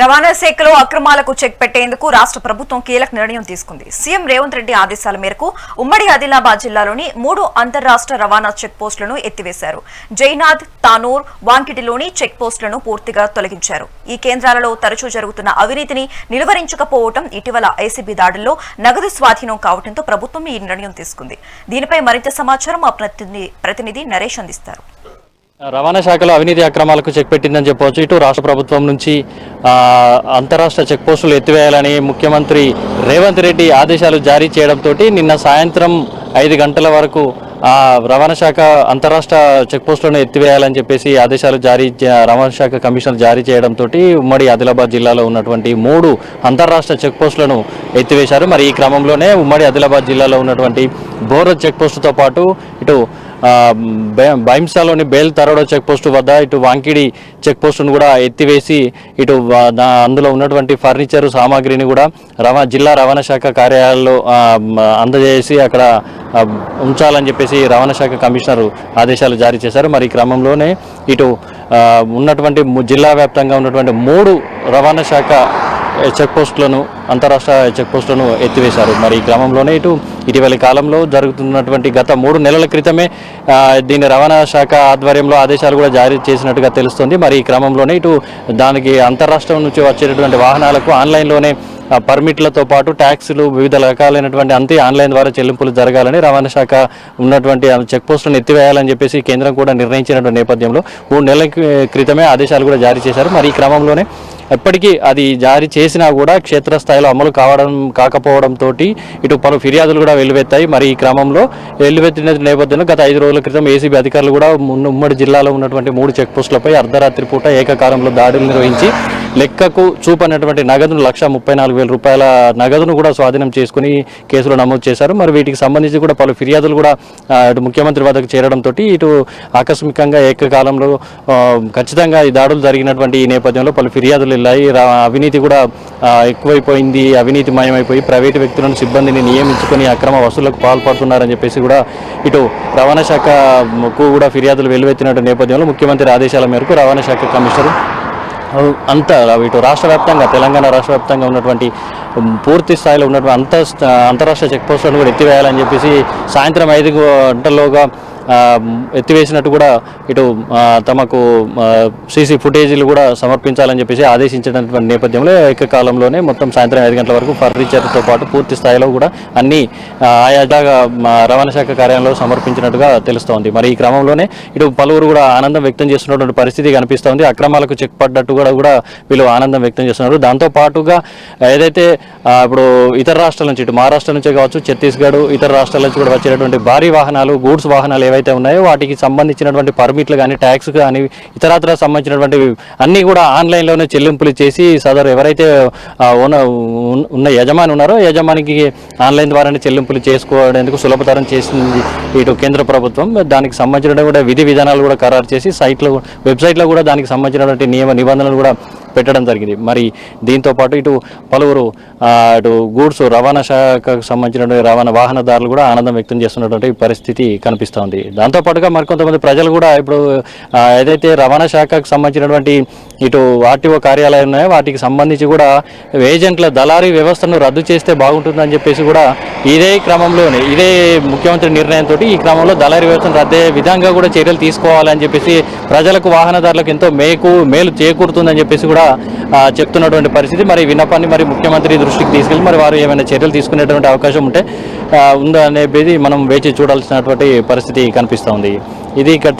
రవాణా శాఖలో అక్రమాలకు చెక్ పెట్టేందుకు రాష్ట్ర ప్రభుత్వం కీలక నిర్ణయం తీసుకుంది. సీఎం రేవంత్ రెడ్డి ఆదేశాల మేరకు ఉమ్మడి ఆదిలాబాద్ జిల్లాలోని మూడు అంతర్రాష్ట్ర రవాణా చెక్ పోస్టులను ఎత్తివేశారు. జైనాథ్ తానూర్ వాంకిటిలోని చెక్ పోస్టులను పూర్తిగా తొలగించారు. ఈ కేంద్రాలలో తరచూ జరుగుతున్న అవినీతిని నిలువరించకపోవటం ఇటీవల ఐసీబీ దాడుల్లో నగదు స్వాధీనం కావడంతో ప్రభుత్వం ఈ నిర్ణయం తీసుకుంది. దీనిపై మరింత సమాచారం మా ప్రతినిధి నరేష్ అందిస్తారు. రవాణా శాఖలో అవినీతి అక్రమాలకు చెక్ పెట్టిందని చెప్పవచ్చు. ఇటు రాష్ట్ర ప్రభుత్వం నుంచి అంతరాష్ట్ర చెక్ పోస్టులు ఎత్తివేయాలని ముఖ్యమంత్రి రేవంత్ రెడ్డి ఆదేశాలు జారీ చేయడంతో నిన్న సాయంత్రం ఐదు గంటల వరకు రవాణా శాఖ అంతరాష్ట్ర చెక్ పోస్టులను ఎత్తివేయాలని చెప్పేసి ఆదేశాలు జారీ రవాణా శాఖ కమిషనర్ జారీ చేయడంతో ఉమ్మడి ఆదిలాబాద్ జిల్లాలో ఉన్నటువంటి మూడు అంతరాష్ట్ర చెక్ పోస్టులను ఎత్తివేశారు. మరి ఈ క్రమంలోనే ఉమ్మడి ఆదిలాబాద్ జిల్లాలో ఉన్నటువంటి బోర్ర చెక్ పోస్టుతో పాటు ఇటు భైంసాలోని బేల్ తరడో చెక్ పోస్టు వద్ద ఇటు వాంకిడి చెక్ పోస్టును కూడా ఎత్తివేసి ఇటు అందులో ఉన్నటువంటి ఫర్నిచర్ సామాగ్రిని కూడా రవా జిల్లా రవాణా శాఖ కార్యాలయంలో అందజేసి అక్కడ ఉంచాలని చెప్పేసి రవాణా శాఖ కమిషనర్ ఆదేశాలు జారీ చేశారు. మరి ఈ క్రమంలోనే ఇటు ఉన్నటువంటి జిల్లా వ్యాప్తంగా ఉన్నటువంటి మూడు రవాణా శాఖ చెక్ పోస్టులను అంతరాష్ట్ర చెక్ పోస్టులను ఎత్తివేశారు. మరి ఈ క్రమంలోనే ఇటు ఇటీవలి కాలంలో జరుగుతున్నటువంటి గత మూడు నెలల క్రితమే దీని రవాణా శాఖ ఆధ్వర్యంలో ఆదేశాలు కూడా జారీ చేసినట్టుగా తెలుస్తుంది. మరి ఈ క్రమంలోనే ఇటు దానికి అంతరాష్ట్రం నుంచి వచ్చేటటువంటి వాహనాలకు ఆన్లైన్లోనే పర్మిట్లతో పాటు ట్యాక్సులు వివిధ రకాలైనటువంటి అంతే ఆన్లైన్ ద్వారా చెల్లింపులు జరగాలని రవాణా శాఖ ఉన్నటువంటి ఆ చెక్ పోస్టులను ఎత్తివేయాలని చెప్పేసి కేంద్రం కూడా నిర్ణయించినటువంటి నేపథ్యంలో మూడు నెలల క్రితమే ఆదేశాలు కూడా జారీ చేశారు. మరి ఈ క్రమంలోనే ఎప్పటికీ అది జారీ చేసినా కూడా క్షేత్రస్థాయిలో అమలు కావడం కాకపోవడంతో ఇటు పలు ఫిర్యాదులు కూడా వెల్లువెత్తాయి. మరి ఈ క్రమంలో వెల్లువెత్తిన నేపథ్యంలో గత ఐదు రోజుల క్రితం ఏసీబీ అధికారులు కూడా ఉమ్మడి జిల్లాలో ఉన్నటువంటి మూడు చెక్పోస్టులపై అర్ధరాత్రి పూట ఏకకాలంలో దాడులు నిర్వహించి లెక్కకు చూపనటువంటి నగదును లక్ష ముప్పై నాలుగు వేల రూపాయల నగదును కూడా స్వాధీనం చేసుకుని కేసులు నమోదు చేశారు. మరి వీటికి సంబంధించి కూడా పలు ఫిర్యాదులు కూడా ఇటు ముఖ్యమంత్రి వద్దకు చేరడంతో ఇటు ఆకస్మికంగా ఏకకాలంలో ఖచ్చితంగా ఈ దాడులు జరిగినటువంటి ఈ నేపథ్యంలో పలు ఫిర్యాదులు వెళ్ళాయి. అవినీతి కూడా ఎక్కువైపోయింది అవినీతి మయమైపోయి ప్రైవేటు వ్యక్తులను సిబ్బందిని నియమించుకొని అక్రమ వసూళ్ళకు పాల్పడుతున్నారని చెప్పేసి కూడా ఇటు రవాణా శాఖకు కూడా ఫిర్యాదులు వెలువెత్తినటువంటి నేపథ్యంలో ముఖ్యమంత్రి ఆదేశాల మేరకు రవాణా శాఖ కమిషనర్ అంతా ఇటు రాష్ట్ర వ్యాప్తంగా తెలంగాణ రాష్ట్ర వ్యాప్తంగా ఉన్నటువంటి పూర్తి స్థాయిలో ఉన్నటువంటి అంత అంతరాష్ట్ర చెక్ పోస్టులను కూడా ఎత్తివేయాలని చెప్పేసి సాయంత్రం ఐదు గంటల్లోగా ఎత్తివేసినట్టు కూడా ఇటు తమకు సీసీ ఫుటేజీలు కూడా సమర్పించాలని చెప్పేసి ఆదేశించినటువంటి నేపథ్యంలో ఏకకాలంలోనే మొత్తం సాయంత్రం ఐదు గంటల వరకు ఫర్నిచర్తో పాటు పూర్తి స్థాయిలో కూడా అన్ని ఆ, ఆయా రవాణా శాఖ కార్యాలయంలో సమర్పించినట్టుగా తెలుస్తోంది. మరి ఈ క్రమంలోనే ఇటు పలువురు కూడా ఆనందం వ్యక్తం చేస్తున్నటువంటి పరిస్థితి కనిపిస్తోంది. అక్రమాలకు చెక్ పడ్డట్టు కూడా కూడా వీళ్ళు ఆనందం వ్యక్తం చేస్తున్నారు. దాంతో పాటుగా ఏదైతే ఇప్పుడు ఇతర రాష్ట్రాల నుంచి ఇటు మహారాష్ట్ర నుంచే కావచ్చు ఛత్తీస్గఢ్ ఇతర రాష్ట్రాల నుంచి కూడా వచ్చేటటువంటి భారీ వాహనాలు గూడ్స్ వాహనాలు ఏవైతే ఉన్నాయో వాటికి సంబంధించినటువంటి పర్మిట్లు కానీ ట్యాక్స్ కానీ ఇతరత్ర సంబంధించినటువంటి అన్నీ కూడా ఆన్లైన్లోనే చెల్లింపులు చేసి సదరు ఎవరైతే ఉన్న ఉన్న- ఉన్న యజమాని ఉన్నారో యజమానికి ఆన్లైన్ ద్వారానే చెల్లింపులు చేసుకోవడానికి సులభతరం చేసింది ఇటు కేంద్ర ప్రభుత్వం. దానికి సంబంధించిన కూడా విధి విధానాలు కూడా ఖరారు చేసి సైట్లో వెబ్సైట్లో కూడా దానికి సంబంధించినటువంటి నియమ నిబంధనలు కూడా పెట్టడం జరిగింది. మరి దీంతో పాటు ఇటు పలువురు ఇటు గూడ్స్ రవాణా శాఖకు సంబంధించినటువంటి రవాణా వాహనదారులు కూడా ఆనందం వ్యక్తం చేస్తున్నటువంటి పరిస్థితి కనిపిస్తోంది దాంతో పాటుగా మరికొంతమంది ప్రజలు కూడా ఇప్పుడు ఏదైతే రవాణా శాఖకు సంబంధించినటువంటి ఇటు ఆర్టీఓ కార్యాలయాలు ఉన్నాయో వాటికి సంబంధించి కూడా ఏజెంట్ల దళారీ వ్యవస్థను రద్దు చేస్తే బాగుంటుందని చెప్పేసి కూడా ఇదే క్రమంలోనే ఇదే ముఖ్యమంత్రి నిర్ణయంతో ఈ క్రమంలో దళారీ వ్యవస్థను రద్దే విధంగా కూడా చర్యలు తీసుకోవాలని చెప్పేసి ప్రజలకు వాహనదారులకు ఎంతో మేకు మేలు చేకూరుతుందని చెప్పేసి కూడా ఆ, చెప్తున్నటువంటి పరిస్థితి. మరి విన్నపాన్ని మరి ముఖ్యమంత్రి దృష్టికి తీసుకెళ్ళి మరి వారు ఏమైనా చర్యలు తీసుకునేటువంటి అవకాశం ఉంటే ఉందా అనేది మనం వేచి చూడాల్సినటువంటి పరిస్థితి కనిపిస్తోంది ఇది ఇక్కడ